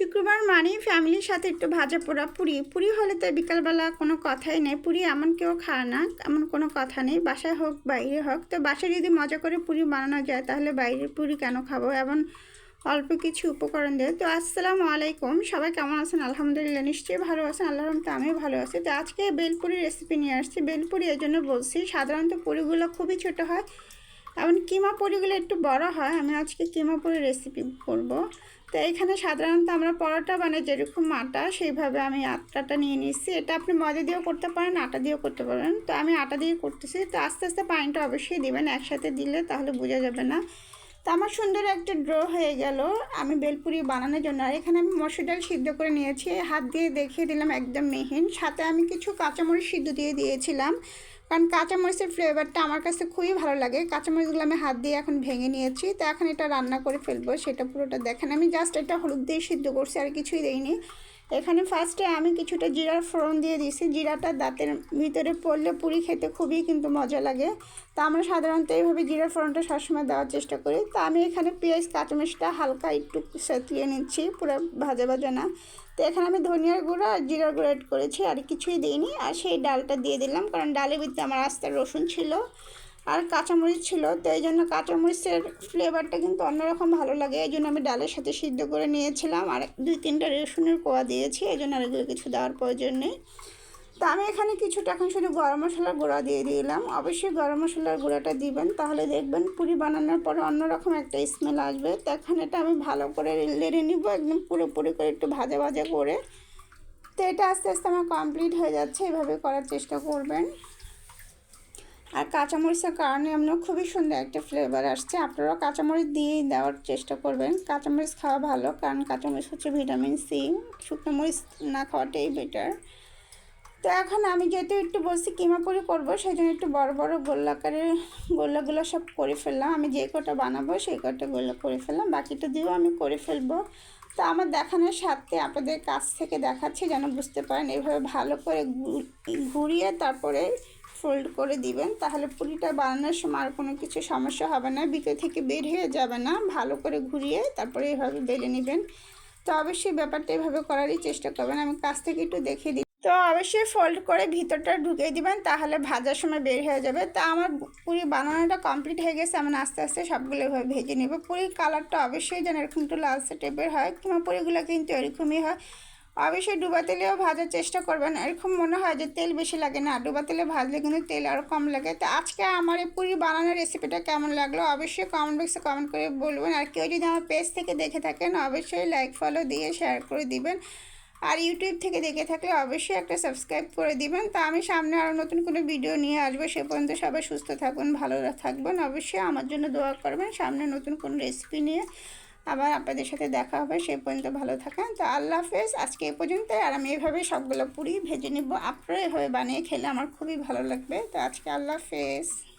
শুক্রবার মানেই ফ্যামিলির সাথে একটু ভাজা পোড়া পুরি। পুরি হলে তো বিকালবেলা কোনো কথাই নেই। পুরি এমন কেউ খায় না, এমন কোনো কথা নেই। বাসায় হোক, বাইরে হোক। তো বাসায় যদি মজা করে পুরি বানানো যায়, তাহলে বাইরের পুরি কেন খাব? এমন অল্প কিছু উপকরণ দিয়ে। তো আসসালামু আলাইকুম। সবাই কেমন আছেন? আলহামদুলিল্লাহ, নিশ্চয়ই ভালো আছেন। আল্লাহ রহমতে আমিও ভালো আছি। তো আজকে বেলপুরি রেসিপি নিয়ে আসছি। বেলপুরি এই জন্য বলছি, সাধারণত পুরিগুলো খুবই ছোটো হয়। এমন কিমা পুরিগুলো একটু বড় হয়, আমি আজকে কিমা পুরি রেসিপি করব। তো এখানে সাধারণত আমরা পরোটা বানাই, যেরকম আটা, সেইভাবে আমি আটাটা নিয়ে নিচ্ছি এটা আপনি ময়দা দিয়েও করতে পারেন, আটা দিয়েও করতে পারেন। তো আমি আটা দিয়ে করতেছি। তো আস্তে আস্তে পানিটা অবশ্যই দিবেন, একসাথে দিলে তাহলে বোঝা যাবে না। তো আমার সুন্দর একটা ড্র হয়ে গেল আমি বেলপুরি বানানোর জন্য। আর এখানে আমি মসুর ডাল সিদ্ধ করে নিয়েছি। হাত দিয়ে দেখিয়ে দিলাম একদম মিহিন। সাথে আমি কিছু কাঁচামরিচ সিদ্ধ দিয়ে দিয়েছিলাম। কারণ কাঁচামরিচের ফ্লেভারটা আমার কাছে খুবই ভালো লাগে। কাঁচামরিচগুলো আমি হাত দিয়ে এখন ভেঙে নিয়েছি। তো এখন এটা রান্না করে ফেলব, সেটা পুরোটা দেখেন। আমি জাস্ট এটা হলুদ দিয়ে সিদ্ধ করছি, আর কিছুই দেইনি। এখানে ফার্স্টে আমি কিছুটা জিরার ফোড়ন দিয়ে দিয়েছি। জিরাটা দাঁতের ভিতরে পড়লে পুরি খেতে খুবই কিন্তু মজা লাগে। তা আমরা সাধারণত এইভাবে জিরার ফোড়নটা সবসময় দেওয়ার চেষ্টা করি। তো আমি এখানে পেঁয়াজ, কাঁচামরিচটা হালকা একটু সেতলিয়ে নিচ্ছি, পুরো ভাজা ভাজা না। তো এখানে আমি ধনিয়ার গুঁড়ো আর জিরার গুঁড়ো অ্যাড করেছি, আর কিছুই দিইনি। আর সেই ডালটা দিয়ে দিলাম, কারণ ডালের ভিতরে আমার আস্তে রসুন ছিল। আর কাঁচামরিচ ছিল, তো এই জন্য কাঁচামরিচের ফ্লেভারটা কিন্তু অন্যরকম ভালো লাগে। এই জন্য আমি ডালের সাথে সিদ্ধ করে নিয়েছিলাম। আর দুই তিনটা রসুনের কোয়া দিয়েছি, এই জন্য আর এগুলো কিছু দেওয়ার প্রয়োজন নেই। তো আমি এখানে কিছুটা এখন শুধু গরম মশলার গুঁড়া দিয়ে দিলাম। অবশ্যই গরম মশলার গুঁড়াটা দিবেন, তাহলে দেখবেন পুরি বানানোর পরে অন্যরকম একটা স্মেল আসবে। তো এখন এটা আমি ভালো করে লেড়ে নিব, একদম পুরোপুরি করে একটু ভাজা ভাজা করে। তো এটা আস্তে আস্তে আমার কমপ্লিট হয়ে যাচ্ছে, এভাবে করার চেষ্টা করবেন। আর কাঁচামরিচের কারণে আপনার খুবই সুন্দর একটা ফ্লেভার আসছে। আপনারাও কাঁচামরিচ দিয়েই দেওয়ার চেষ্টা করবেন। কাঁচামরিচ খাওয়া ভালো, কারণ কাঁচামরিচ হচ্ছে ভিটামিন সি শুকনো মরিচ না খাওয়াটাই বেটার তো এখন আমি যেহেতু একটু বলছি কিমা পুরি করব সেই জন্য একটু বড় বড় গোল্লাকারের গোল্লাগুলো সব করে ফেললাম। আমি যে কটা বানাবো সেই কটা গোল্লা করে ফেললাম, বাকিটা দিয়েও আমি করে ফেলব। তো আমার দেখানোর সাথে আপনাদের কাছ থেকে দেখাচ্ছি, যেন বুঝতে পারেন। এভাবে ভালো করে ঘুরিয়ে তারপরে ফোল্ড করে দিবেন, তাহলে পুরিটা বানানোর সময় আর কোনো কিছু সমস্যা হবে না, ভিতর থেকে বের হয়ে যাবে না, ভালো করে ঘুরিয়ে তারপরে এভাবে বেলে নেবেন। তো অবশ্যই ব্যাপারটা এভাবে করারই চেষ্টা করবেন, আমি কাছ থেকে একটু দেখিয়ে দিই। তো অবশ্যই ফোল্ড করে ভিতরটা ঢুকিয়ে দিবেন, তাহলে ভাজার সময় বের হয়ে যাবে। তা আমার পুরি বানানোটা কমপ্লিট হয়ে গেছে, আমি আস্তে আস্তে সবগুলো এভাবে ভেজে নেব। পুরির কালারটা অবশ্যই যেন এরকম একটু লালসে টাইপের হয়, কিংবা পুরিগুলো কিন্তু এরকমই হয়। অবশ্যই ডুবা তেলেও ভাজার চেষ্টা করবেন। এরকম মনে হয় যে তেল বেশি লাগে না। ডুবা তেলে ভাজলে কিন্তু তেল আরও কম লাগে। তো আজকে আমার এই পুরি বানানোর রেসিপিটা কেমন লাগল অবশ্যই কমেন্ট বক্সে কমেন্ট করে বলবেন। আর কেউ যদি আমার পেজ থেকে দেখে থাকেন, অবশ্যই লাইক ফলো দিয়ে শেয়ার করে দিবেন। আর ইউটিউব থেকে দেখে থাকলে অবশ্যই একটা সাবস্ক্রাইব করে দিবেন। তা আমি সামনে আরও নতুন কোনো ভিডিও নিয়ে আসব। সে পর্যন্ত সবাই সুস্থ থাকুন, ভালো থাকবেন। অবশ্যই আমার জন্য দোয়া করবেন সামনে নতুন কোনো রেসিপি নিয়ে। আবার আপনাদের সাথে দেখা হবে সেই পর্যন্ত ভালো থাকেন। তো আল্লাহ হাফেজ, আজকে এ পর্যন্ত আর আমি এভাবে সবগুলো পুরি ভেজে নিব। আপনারা এভাবে বানিয়ে খেলে আমার খুবই ভালো লাগবে। তো আজকে আল্লাহ হাফেজ।